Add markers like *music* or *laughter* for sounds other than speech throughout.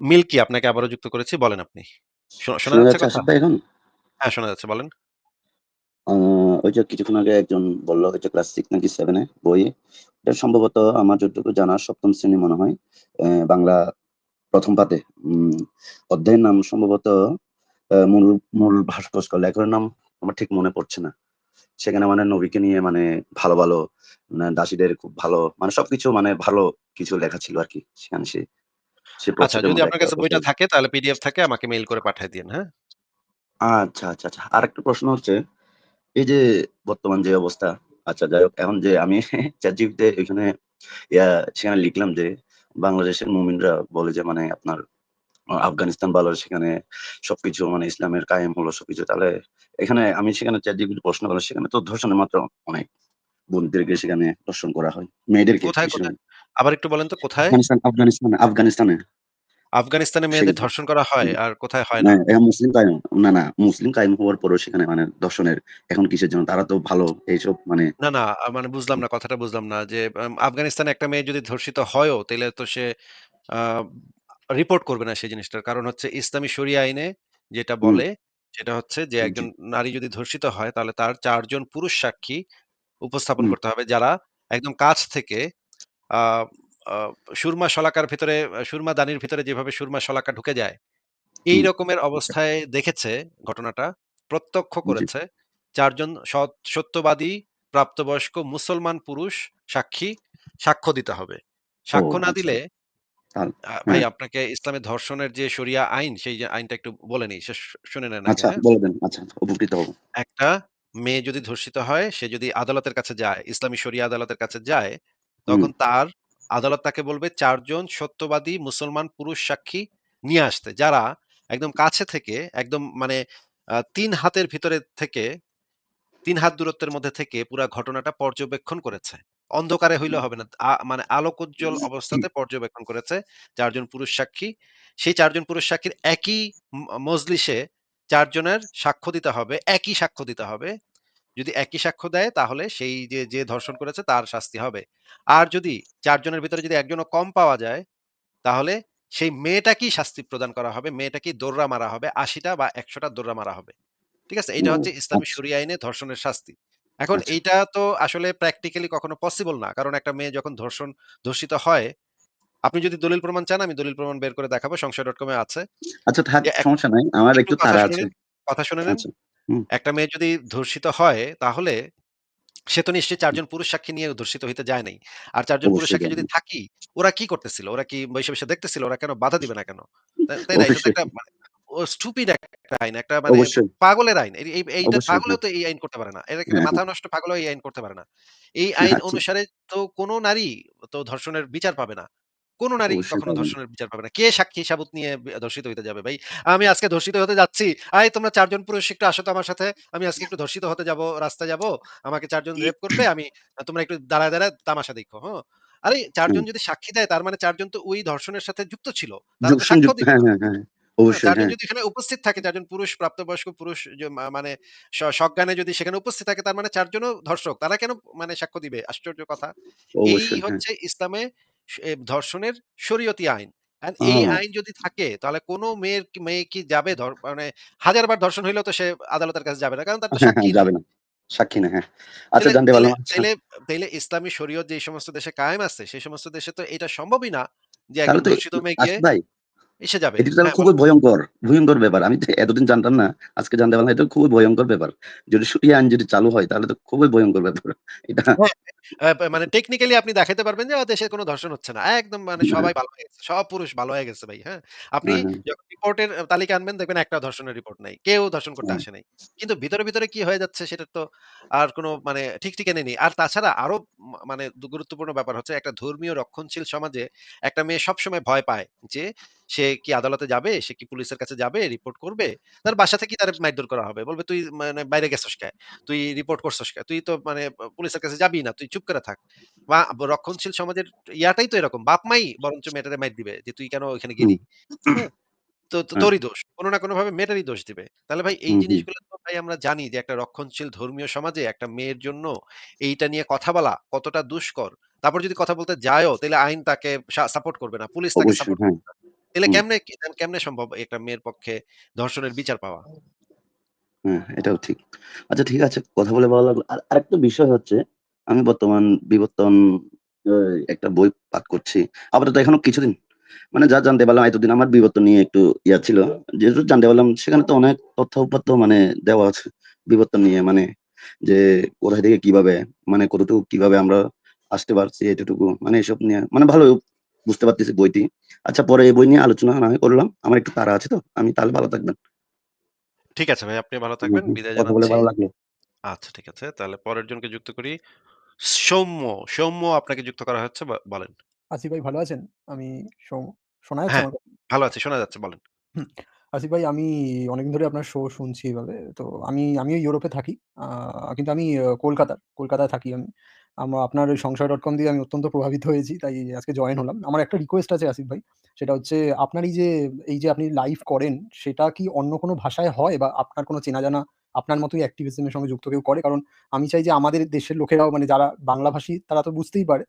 Milky আপনাকে আবারও যুক্ত করেছি। বলেন আপনি। শোনা যাচ্ছে কথা? এখন? হ্যাঁ, শোনা যাচ্ছে বলেন। ওই যে কিছুক্ষণ আগে একজন বলল হচ্ছে ক্লাস 6 নাকি 7 এ বইয়ে। এটা সম্ভবত আমার যতটুকু জানা ৭ম শ্রেণি মনে হয়। বাংলা ১ম পাতে। অধ্যায়ের নাম সম্ভবত মূল মূল ভাস্কর্য লেখকের নাম আমার ঠিক মনে পড়ছে না। সেখানে মানে নবীকে নিয়ে মানে ভালো, ভালো মানে দাসীদের খুব ভালো মানে সবকিছু মানে ভালো কিছু লেখা ছিল আরকি। সেখানে সে সে আচ্ছা, যদি আপনার একটা কাছে বইটা থাকে তাহলে পিডিএফ থাকে আমাকে মেইল করে পাঠায় দিয়েন, হ্যাঁ? আচ্ছা, আচ্ছা, আচ্ছা। আরেকটা প্রশ্ন হচ্ছে এই যে বর্তমান যে অবস্থা, আচ্ছা যাই হোক এখন যে আমি *laughs* ইয়া সেখানে লিখলাম যে বাংলাদেশের মুমিনরা বলে যে মানে আপনার আফগানিস্তান ভালো সেখানে সবকিছু মানে ইসলামের কায়েম হলো সবকিছু। তাহলে এখানে আমি সেখানে ChatGPT প্রশ্ন করলাম সেখানে তো ধর্ষণের মাত্রা অনেক। বোনদেরকে সেখানে ধর্ষণ করা হয়। মেয়েদেরকে কোথায়, বিশেষ কোথায়? করে। আবার একটু বলেন তো কোথায়? আফগানিস্তান, আফগানিস্তানে, আফগানিস্তানে। মেয়েদের ধর্ষণ করা হয় আর কোথায় হয় না? মুসলিম কায়েম না, না মুসলিম কায়েম হওয়ার পরেও সেখানে মানে ধর্ষণের এখন কিসের জন্য? তারা তো ভালো এইসব মানে না, না মানে বুঝলাম না কথাটা বুঝলাম না যে আফগানিস্তানে একটা মেয়ে যদি ধর্ষিত হয়ও তাহলে তো সে রিপোর্ট করবে না সেই জিনিসটার। কারণ হচ্ছে ইসলামী শরিয়া আইনে যেটা বলে সেটা হচ্ছে যে একজন নারী যদি ধর্ষিত হয় তাহলে তার চারজন পুরুষ সাক্ষী উপস্থাপন করতে হবে যারা একদম কাছ থেকে সুরমা শলাকার ভিতরে সুরমা দানির ভিতরে যেভাবে সুরমা শলাকা ঢুকে যায়, এই রকমের অবস্থায় দেখেছে ঘটনাটা, প্রত্যক্ষ করেছে। ৪ জন সৎ সত্যবাদী প্রাপ্তবয়স্ক মুসলমান পুরুষ সাক্ষী সাক্ষ্য দিতে হবে। সাক্ষ্য না আচ্ছা, দিলে তাল ভাই হ্যাঁ, আপনাকে ইসলামের ধর্ষণের যে শরিয়া আইন, সেই যে আইনটা একটু বলে নেই। শুনে নেন আচ্ছা হ্যাঁ? বলে দেন। আচ্ছা উপকৃত হব। একটা মেয়ে যদি ধর্ষিত হয়, সে যদি আদালতের কাছে যায়, ইসলামী শরিয়া আদালতের কাছে যায়, তখন তার আদালত তাকে বলবে ৪ জন সত্যবাদী মুসলমান পুরুষ সাক্ষী নিয়ে আসতে। যারা একদম কাছে থেকে একদম মানে ৩ হাতের ভিতরে থেকে ৩ হাত দূরত্বের মধ্যে থেকে পুরা ঘটনাটা পর্যবেক্ষণ করেছে। অন্ধকারে হইলে হবে না। মানে আলোকোজ্জ্বল অবস্থাতে পর্যবেক্ষণ করেছে চারজন পুরুষ সাক্ষী। সেই চারজন পুরুষ সাক্ষীর একই মজলিসে ৪ জনের সাক্ষ্য দিতে হবে, একই সাক্ষ্য দিতে হবে। যদি একই সাক্ষ্য দেয় তাহলে সেই যে, যে ধর্ষণ করেছে তার শাস্তি হবে। আর যদি ৪ জনের ভিতরে যদি একজনও কম পাওয়া যায়, তাহলে সেই মেয়েটাকেই শাস্তি প্রদান করা হবে। মেয়েটাকেই দোররা মারা হবে। ৮০ টা বা ১০০ টা দোররা মারা হবে। ঠিক আছে? ও এইটা হচ্ছে ইসলামী আচ্ছা, আইনে ধর্ষণের শাস্তি। এখন আচ্ছা, এইটা তো আসলে প্র্যাকটিক্যালি কখনো পসিবল না। কারণ একটা মেয়ে যখন ধর্ষণ ধর্ষিত হয়, আপনি যদি দলিল প্রমাণ চান আমি দলিল প্রমাণ বের করে দেখাবো। সংশয়.com কমে আছে। আচ্ছা সমস্যা নাই। আমার একটু তাড়া আছে। কথা শুনে নেন। হুম, একটা মেয়ে যদি ধর্ষিত হয় তাহলে সে তো নিশ্চয়ই ৪ জন পুরুষ সাক্ষী নিয়ে ধর্ষিত হইতে যায় নাই। আর ৪ জন পুরুষ অবশ্যই সাক্ষী। যদি থাকি, ওরা কি করতেছিল? ওরা কি বইসা, বইসা দেখতেছিল? ওরা কেন বাধা দিবে না কেন? তা তাই না? এটা তো অবশ্যই, একটা মানে ও একটা আইন। একটা মানে অবশ্যই, পাগলের আইন। এই এই এইটা অবশ্যই পাগলেও হ্যাঁ, তো এই আইন করতে পারে না। এরা কিন্তু হ্যাঁ, হ্যাঁ। মাথা নষ্ট পাগলও এই আইন করতে পারে না। এই আইন আচ্ছা, অনুসারে তো কোন নারী তো ধর্ষণের বিচার পাবে না। কোন নারী কখনো ধর্ষণের বিচার পাবে না। কে সাক্ষী সাবুত নিয়ে ধর্ষিত হইতে যাবে ভাই? আমি আজকে ধর্ষিত হতে যাচ্ছি। "আই তোমরা চারজন পুরুষ একটু আসো তো আমার সাথে। আমি আজকে একটু ধর্ষিত হতে যাব রাস্তায় যাব আমাকে চারজন রেপ করবে। আমি তোমরা একটু দাঁড়ায়, দাঁড়ায় তামাশা দেখো।" হ্যাঁ? আরে চারজন যদি সাক্ষী দেয় তার মানে চারজন তো ওই ধর্ষণের সাথে যুক্ত ছিল। দিবে। হ্যাঁ, হ্যাঁ, অবশ্যই ৪ যদি এখানে উপস্থিত থাকে ৪ জন পুরুষ প্রাপ্তবয়স্ক পুরুষ মানে সজ্ঞানে যদি সেখানে উপস্থিত থাকে তার মানে ৪ জনও ধর্ষক। তারা কেন মানে সাক্ষ্য দিবে? আশ্চর্য কথা। এই হ্যাঁ। হচ্ছে ইসলামে ধর্ষণের শরীয়তি আইন। এই আইন যদি থাকে তাহলে কোন মেয়ের মেয়ে কি যাবে ধর মানে হাজার বার ধর্ষণ হইলেও তো সে আদালতের কাছে যাবে না। কারণ তার সাক্ষী যাবে না। সাক্ষী না, হ্যাঁ। আচ্ছা জানতে পারলাম আচ্ছা। তাইলে তাইলে ইসলামী শরীয়ত যে সমস্ত দেশে কায়েম আছে সেই সমস্ত দেশে তো এটা সম্ভবই না যে একজন তো ধর্ষিত মেয়ে গিয়ে আশিক ভাই এসে যাবে। এটি হ্যাঁ, খুবই ভয়ঙ্কর ভয়ংকর ব্যাপার। আমি তো এতদিন জানতাম না। আজকে জানতে পারলাম এটা খুবই ভয়ঙ্কর ব্যাপার। যদি শরিয়া আইন যদি চালু হয় তাহলে তো খুবই ভয়ঙ্কর ব্যাপার। এটা হ্যাঁ, মানে টেকনিক্যালি আপনি দেখাইতে পারবেন যে, দেশে কোন ধর্ষণ হচ্ছে না। একদম মানে হ্যাঁ, সবাই ভালো হয়ে গেছে। সব পুরুষ ভালো হয়ে গেছে ভাই, হ্যাঁ? আপনি হ্যাঁ, হ্যাঁ, যখন রিপোর্টের তালিকা আনবেন দেখবেন একটাও ধর্ষণের রিপোর্ট নাই। কেউ ধর্ষণ করতে আসে নাই। কিন্তু ভিতরে, ভিতরে কি হয়ে যাচ্ছে সেটার তো আর কোন মানে ঠিক ঠিকানা নেই। আর তাছাড়া আরও মানে গুরুত্বপূর্ণ ব্যাপার হচ্ছে একটা ধর্মীয় রক্ষণশীল সমাজে একটা মেয়ে সবসময় ভয় পায় যে, সে কি আদালতে যাবে? সে কি পুলিশের কাছে যাবে? রিপোর্ট করবে? তার বাসা থেকে তারে মারধর করা হবে। বলবে, "তুই মানে বাইরে গেছস কে? তুই রিপোর্ট করছস কে? তুই তো মানে পুলিশের কাছে যাবি না। তুই চুপ করে থাক।" বা রক্ষণশীল সমাজের ইয়াটাই তো এরকম। বাপ-মাই বরঞ্চ মেয়েটারে মাইর দিবে যে, "তুই কেন ওইখানে গেলি?" তো তোরই দোষ। কোন না কোনভাবে মেয়েটারই দোষ দিবে। তাহলে ভাই এই জিনিসগুলো তো ভাই আমরা জানি যে একটা রক্ষণশীল ধর্মীয় সমাজে একটা মেয়ের জন্য এইটা নিয়ে কথা বলা কতটা দুষ্কর। তারপর যদি কথা বলতে যায়ও তাহলে আইন তাকে সাপোর্ট করবে না। পুলিশ তাকে সাপোর্ট হ্যাঁ, করবে না। তাইলে কেমনে কেমনে সম্ভব একটা মেয়ের পক্ষে ধর্ষণের বিচার পাওয়া? হ্যাঁ, এটাও ঠিক। আচ্ছা ঠিক আছে, কথা বলে ভালো লাগল। আর আরেকটা বিষয় হচ্ছে, আমি বর্তমান বিবর্তন একটা বই পাঠ করছি। আপাতত এখনও কিছুদিন মানে যা জানতে পারলাম এতদিন আমার বিবর্তন নিয়ে একটু ইয়া ছিল। যেহেতু জানতে পারলাম সেখানে তো অনেক তথ্য-উপাত্ত মানে দেওয়া আছে বিবর্তন নিয়ে মানে যে কোথা থেকে কীভাবে মানে কতটুকু কীভাবে আমরা আসতে পারছি এতটুকু মানে এসব নিয়ে মানে ভালো বুঝতে পারতেছি বইটি। আচ্ছা পরে এই বই নিয়ে আলোচনা হয় করলাম। আমার একটু তারা আছে তো। আমি তাহলে ভালো থাকবেন। ঠিক আছে ভাই, আপনি ভালো থাকবেন। বিদায় জানাচ্ছি। আচ্ছা ঠিক আছে। তাহলে পরের জনকে যুক্ত করি। সৌম্য, সৌম্য আপনাকে যুক্ত করা হচ্ছে ব বলেন। আসিফ ভাই ভালো আছেন? আমি সৌম শোনা যাচ্ছে হ্যাঁ, আমার কথা? ভালো আছি। শোনা যাচ্ছে বলেন। হুম। আসিফ ভাই আমি অনেকদিন ধরে আপনার শো শুনছি এভাবে। তো আমি আমিও ইউরোপে থাকি। আ কিন্তু আমি আ কলকাতার, কলকাতায় থাকি আমি। আমা আপনার ওই সংশয়.com দিয়ে আমি অত্যন্ত প্রভাবিত হয়েছি। তাই আজকে জয়েন হলাম। আমার একটা রিকোয়েস্ট আছে আসিফ ভাই। সেটা হচ্ছে আপনার এই যে, এই যে আপনি লাইভ করেন সেটা কি অন্য কোনো ভাষায় হয় বা আপনার কোনো চেনা জানা আপনার মতোই অ্যাক্টিভিজমের সঙ্গে যুক্ত কেউ করে? কারণ আমি চাই যে আমাদের দেশের লোকেরাও মানে যারা বাংলাভাষী, তারা তো বুঝতেই পারে।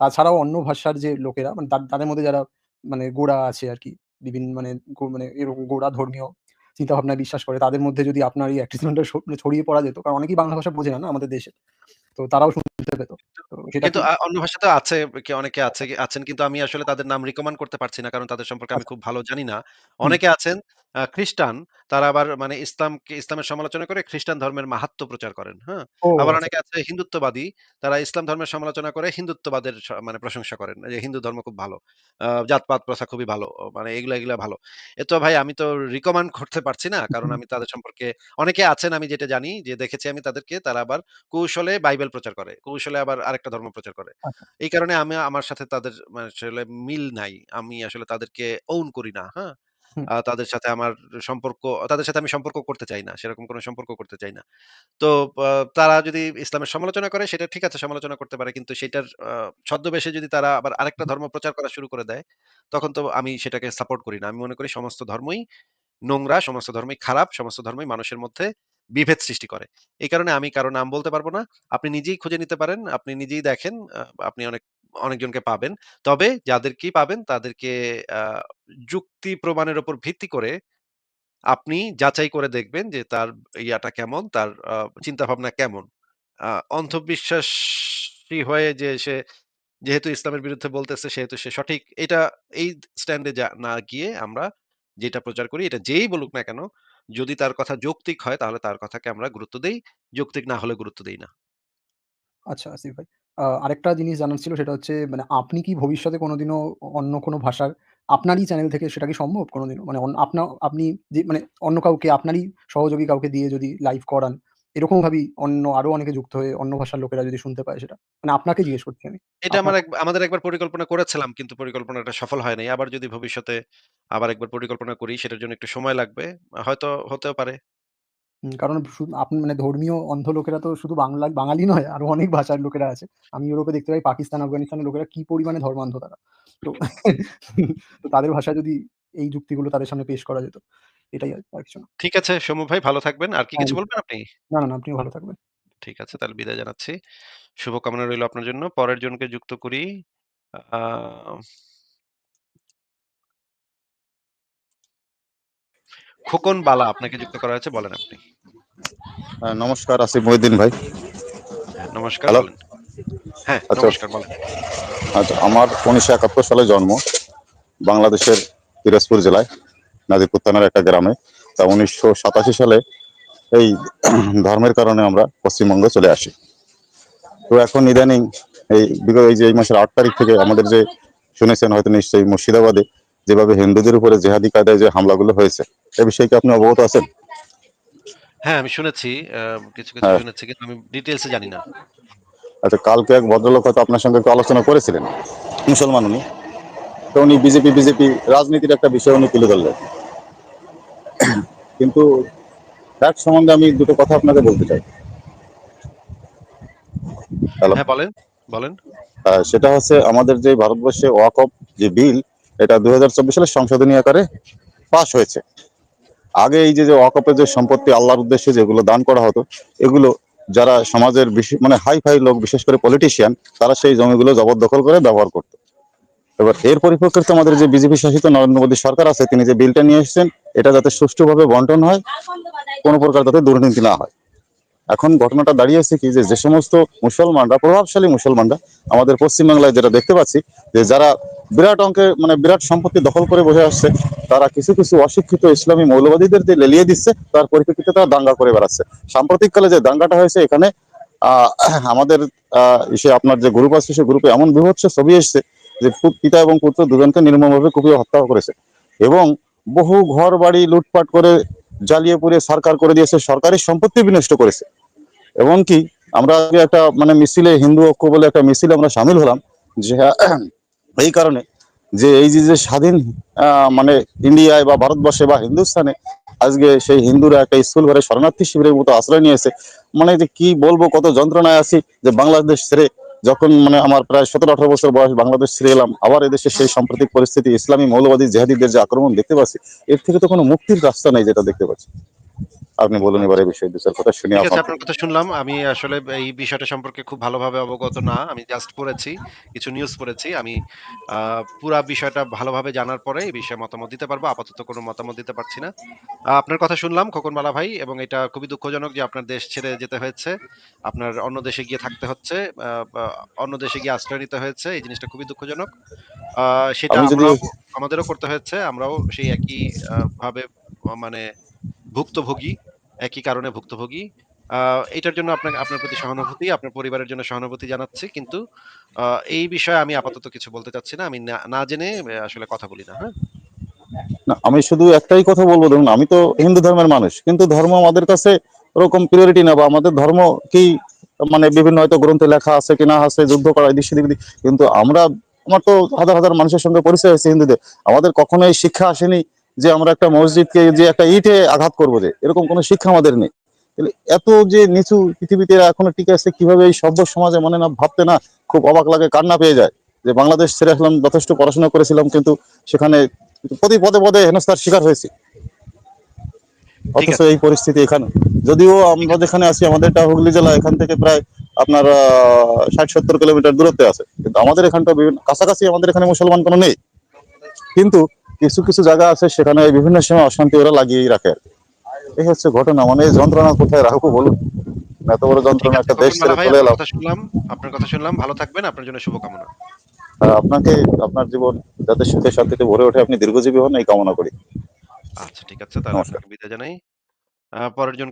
তাছাড়াও অন্য ভাষার যে লোকেরা মানে তাদের মধ্যে যারা মানে গোড়া আছে আর কি, বিভিন্ন মানে মানে এরকম গোড়া ধর্মীয় চিন্তা চিন্তাভাবনায় বিশ্বাস করে, তাদের মধ্যে যদি আপনার এই অ্যাক্টিভিজমটা মানে ছড়িয়ে পড়া যেত। কারণ অনেকেই বাংলা ভাষা বোঝে না আমাদের দেশে। তো তারাও শুনতে পেত। সেটা কিন্তু আ অন্য ভাষাতেও আছে কে অনেকে আছে আছেন কিন্তু আমি আসলে তাদের নাম রিকমান্ড করতে পারছি না। কারণ তাদের সম্পর্কে আমি আচ্ছা। খুব ভালো জানি না। হুম। অনেকে আছেন আ খ্রিস্টান, তারা আবার মানে ইসলামকে ইসলামের সমালোচনা করে খ্রিস্টান ধর্মের মাহাত্ম্য প্রচার করেন। হ্যাঁ? ও আবার আচ্ছা। অনেকে আছে হিন্দুত্ববাদী, তারা ইসলাম ধর্মের সমালোচনা করে হিন্দুত্ববাদের স মানে প্রশংসা করেন। যে হিন্দু ধর্ম খুব ভালো। আ জাত-পাত প্রথা খুবই ভালো। মানে এগুলা, এগুলা ভালো। এ তো ভাই আমি তো রিকমান্ড করতে পারছি না। কারণ আমি তাদের সম্পর্কে অনেকে আছেন আমি যেটা জানি যে দেখেছি আমি তাদেরকে তারা আবার কৌশলে বাইবেল প্রচার করে। কৌশলে আবার আরেকটা ধর্ম প্রচার করে। আচ্ছা। এই কারণে আমি আমার সাথে তাদের মানে আসলে মিল নাই। আমি আসলে তাদেরকে ওন করি না। হ্যাঁ? তাদের সাথে আমার সম্পর্ক তাদের সাথে আমি সম্পর্ক করতে চাই না। সেরকম কোন সম্পর্ক করতে চাই না। তো তারা যদি ইসলামের সমালোচনা করে সেটা ঠিক আছে সমালোচনা করতে পারে। কিন্তু সেটার ছদ্মবেশে যদি তারা আবার আরেকটা ধর্ম প্রচার করা শুরু করে দেয়, তখন তো আমি সেটাকে সাপোর্ট করি না। আমি মনে করি সমস্ত ধর্মই নোংরা, সমস্ত ধর্মই খারাপ, সমস্ত ধর্মই মানুষের মধ্যে বিভেদ সৃষ্টি করে। এই কারণে আমি কারও নাম বলতে পারব না। আপনি নিজেই খুঁজে নিতে পারেন। আপনি নিজেই দেখেন। আপনি অনেক অনেকজনকে পাবেন। তবে যাদেরকেই পাবেন তাদেরকে যুক্তি প্রমাণের উপর ভিত্তি করে আপনি যাচাই করে দেখবেন যে তার ইয়াটা কেমন, তার আ চিন্তাভাবনা কেমন। অন্ধবিশ্বাসী হয়ে যে সে যেহেতু ইসলামের বিরুদ্ধে বলতেছে সেহেতু সে সঠিক। এটা এই স্ট্যান্ডে না গিয়ে আমরা যেটা প্রচার করি এটা যেই বলুক না কেন, যদি তার কথা যৌক্তিক হয় তাহলে তার কথাকে আমরা গুরুত্ব দেই। যৌক্তিক না হলে গুরুত্ব দেই না। আচ্ছা আসিফ ভাই। আরেকটা জিনিস জানার ছিল সেটা হচ্ছে মানে আপনি কি ভবিষ্যতে কোনোদিনও অন্য কোনো ভাষার আপনারই চ্যানেল থেকে সেটা কি সম্ভব কোনোদিনও মানে আপনার আপনা আপনি যে মানে অন্য কাউকে আপনারই সহযোগী কাউকে দিয়ে যদি লাইভ করান, এরকমভাবেই অন্য আরও অনেকে যুক্ত হয়ে অন্য ভাষার লোকেরা যদি শুনতে পায় সেটা। মানে আপনাকে জিজ্ঞেস করছি আমি। এটা আমার আমাদের একবার পরিকল্পনা করেছিলাম কিন্তু পরিকল্পনাটা সফল হয় নাই। আবার যদি ভবিষ্যতে আবার একবার পরিকল্পনা করি সেটার জন্য একটু সময় লাগবে। হয়তো হতেও পারে। কারণ আপনি মানে ধর্মীয় অন্ধ লোকেরা তো শুধু বাংলা বাঙালি নয়, আরও অনেক ভাষার লোকেরা আছে। আমি ইউরোপে দেখতে পাই পাকিস্তান, আফগানিস্তানের লোকেরা কি পরিমাণে ধর্মান্ধ তারা। তো *laughs* তাদের ভাষায় যদি এই যুক্তিগুলো তাদের সামনে পেশ করা যেত। এটাই আর কিছু না। ঠিক আছে সৌম্য ভাই ভালো থাকবেন। আর কি হ্যাঁ, কিছু বলবেন আপনি? না, না, আপনিও ভালো থাকবেন। ঠিক আছে তাহলে বিদায় জানাচ্ছি। শুভকামনা রইল আপনার জন্য। পরের জনকে যুক্ত করি। খোকন বালা আপনাকে যুক্ত করা হয়েছে বলেন আপনি। হ্যাঁ, নমস্কার আসিফ মহিউদ্দিন ভাই। হ্যাঁ, নমস্কার হ্যাঁ, আচ্ছা। নমস্কার বলেন। আচ্ছা আমার ১৯৭১ সালে জন্ম। বাংলাদেশের পিরোজপুর জেলায় নাজিরপুর থানার একটা গ্রামে। তা ১৯৮৭ সালে এই *clears throat* ধর্মের কারণে আমরা পশ্চিমবঙ্গে চলে আসি। তো এখন ইদানিং এই বিগত এই যে এই মাসের ৮ তারিখ থেকে আমাদের যে শুনেছেন হয়তো নিশ্চয়ই মুর্শিদাবাদে যেভাবে হিন্দুদের উপরে জেহাদি কায়দায় যে হামলাগুলো হয়েছে, এ বিষয়ে কি আপনি অবগত আছেন? হ্যাঁ, আমি শুনেছি। কিছু, কিছু হ্যাঁ। শুনেছি কিন্তু আমি ডিটেইলস জানি না। আচ্ছা কালকে এক ভদ্রলোক হয়তো আপনার সঙ্গে একটু আলোচনা করেছিলেন। মুসলমান উনি। তো উনি বিজেপি, বিজেপি রাজনীতির একটা বিষয় উনি তুলে ধরলেন। কিন্তু তার সম্বন্ধে আমি দুটো কথা আপনাকে বলতে চাই। হ্যাঁ, বলেন, বলেন। সেটা হচ্ছে আমাদের যে ভারতবর্ষে ওয়াকফ যে বিল এটা ২০২৪ সালে সংশোধনী আকারে পাশ হয়েছে। আগে এই যে, যে ওয়াকফের যে সম্পত্তি আল্লাহর উদ্দেশ্যে যেগুলো দান করা হতো, এগুলো যারা সমাজের মানে হাই-ফাই লোক বিশেষ করে পলিটিশিয়ান তারা সেই জমিগুলো জবরদখল করে ব্যবহার করত। এবার এর পরিপ্রেক্ষিতে আমাদের যে বিজেপি শাসিত নরেন্দ্র মোদী সরকার আছে তিনি যে বিলটা নিয়ে এসেছেন এটা যাতে সুষ্ঠুভাবে বন্টন হয় কোনো প্রকার যাতে দুর্নীতি না হয়। এখন ঘটনাটা দাঁড়িয়েছে কি যে সমস্ত মুসলমানরা প্রভাবশালী মুসলমানরা আমাদের পশ্চিমবাংলায় যেটা দেখতে পাচ্ছি যে যারা বিরাট অঙ্কের মানে বিরাট সম্পত্তি দখল করে বসে আসছে তারা কিছু কিছু অশিক্ষিত ইসলামী মৌলবাদীদের যে লেলিয়ে দিচ্ছে তার পরিপ্রেক্ষিতে তারা দাঙ্গা করে বেড়াচ্ছে। সাম্প্রতিককালে যে দাঙ্গাটা হয়েছে এখানে আমাদের আহ, সে আপনার যে গ্রুপ আছে সে গ্রুপে এমন বিভৎস ছবি এসছে যে পিতা এবং পুত্র দুজনকে নির্মমভাবে কুপিয়ে হত্যা করেছে। এবং বহু ঘর বাড়ি লুটপাট করে জ্বালিয়ে পুড়িয়ে সরকার করে দিয়েছে, সরকারি সম্পত্তি বিনষ্ট করেছে। এবং কি, আমরা একটা মানে মিছিলে, হিন্দু ঐক্য বলে একটা মিছিলে আমরা সামিল হলাম, যে *clears throat* এই কারণে যে এই যে যে স্বাধীন মানে ইন্ডিয়ায় বা ভারতবর্ষে বা হিন্দুস্তানে আজকে সেই হিন্দুরা একটা স্কুল ঘরে শরণার্থী শিবিরের মতো আশ্রয় নিয়েছে। মানে যে কি বলব, কত যন্ত্রণায় আছি যে বাংলাদেশ ছেড়ে যখন মানে আমার প্রায় সতেরো আঠারো বছর বয়স বাংলাদেশ ছেড়ে এলাম, আবার এদেশে সেই সাম্প্রতিক পরিস্থিতি, ইসলামী মৌলবাদী জেহাদিদের যে আক্রমণ দেখতে পাচ্ছি, এর থেকে তো কোনো মুক্তির রাস্তা নেই যেটা দেখতে পাচ্ছি। আপনি বলুন এবার এই বিষয়ে দু কথা শুনি আপনার কথা শুনলাম। আমি আসলে এই বিষয়টা সম্পর্কে খুব ভালোভাবে অবগত না। আমি জাস্ট পড়েছি কিছু নিউজ পড়েছি। আমি পুরা বিষয়টা ভালোভাবে জানার পরে এই বিষয়ে মতামত দিতে পারব। আপাতত কোনো মতামত দিতে পারছি না। আপনার কথা শুনলাম খোকনমালা ভাই এবং এটা খুবই দুঃখজনক যে আপনার দেশ ছেড়ে যেতে হয়েছে। আপনার অন্য দেশে গিয়ে থাকতে হচ্ছে অন্য দেশে গিয়ে আশ্রয় নিতে হয়েছে। এই জিনিসটা খুবই দুঃখজনক। আহ, সেটা আমাদেরও করতে হয়েছে। আমরাও সেই একই ভাবে মানে ভুক্তভোগী, একই কারণে ভুক্তভোগী এটার জন্য আপনাকে আপনার প্রতি সহানুভূতি, আপনার পরিবারের জন্য সহানুভূতি জানাচ্ছি, কিন্তু এই বিষয়ে আমি আপাতত কিছু বলতে চাচ্ছি না, আমি না- জেনে আসলে কথা বলি না হ্যাঁ না, আমি শুধু একটাই কথা বলব, দেখুন, আমি তো হিন্দু ধর্মের মানুষ, কিন্তু ধর্ম আমাদের কাছে ওরকম প্রিয়োরিটি না, বা আমাদের ধর্ম কি মানে বিভিন্ন হয়তো গ্রন্থে লেখা আছে কি না আছে, যুদ্ধ করা সেদিক দিক। কিন্তু আমরা, আমার তো হাজার হাজার মানুষের সঙ্গে পরিচয় হয়েছে হিন্দুদের, আমাদের কখনোই শিক্ষা আসেনি যে আমরা একটা মসজিদকে যে একটা ইটে আঘাত করব যে এরকম কোনো শিক্ষা আমাদের নেই। তাহলে এত যে নিচু পৃথিবীতে এখনও টিকে আছে কীভাবে এই সভ্য সমাজে মনে না ভাবতে না খুব অবাক লাগে কান্না পেয়ে যায়। যে বাংলাদেশ ছেড়ে আসলাম যথেষ্ট পড়াশোনা করেছিলাম কিন্তু সেখানে প্রতি পদে পদে হেনস্থার শিকার হয়েছে। অথচ এই পরিস্থিতি এখানে। যদিও আমরা যেখানে আছি আমাদের এটা হুগলি জেলা এখান থেকে প্রায় আপনার ষাট সত্তর কিলোমিটার দূরত্বে আছে। কিন্তু আমাদের এখানটা বিভিন্ন কাছাকাছি আমাদের এখানে মুসলমান কোনো নেই। কিন্তু কিছু কিছু জায়গা আছে সেখানে বিভিন্ন সময় অশান্তি ওরা লাগিয়েই রাখে এই হচ্ছে ঘটনা মানে যন্ত্রণা কোথায় রাখব বলুন? এত বড় যন্ত্রণা একটা দেশ ছেড়ে চলে এলাম। শুনলাম আপনার কথা শুনলাম ভালো থাকবেন আপনার জন্য শুভকামনা। আপনাকে আপনার জীবন যাতে সুখে শান্তিতে ভরে ওঠে আপনি দীর্ঘজীবী হন এই কামনা করি। আচ্ছা ঠিক আছে তাহলে আপনাকে বিদায় জানাই। পরের জন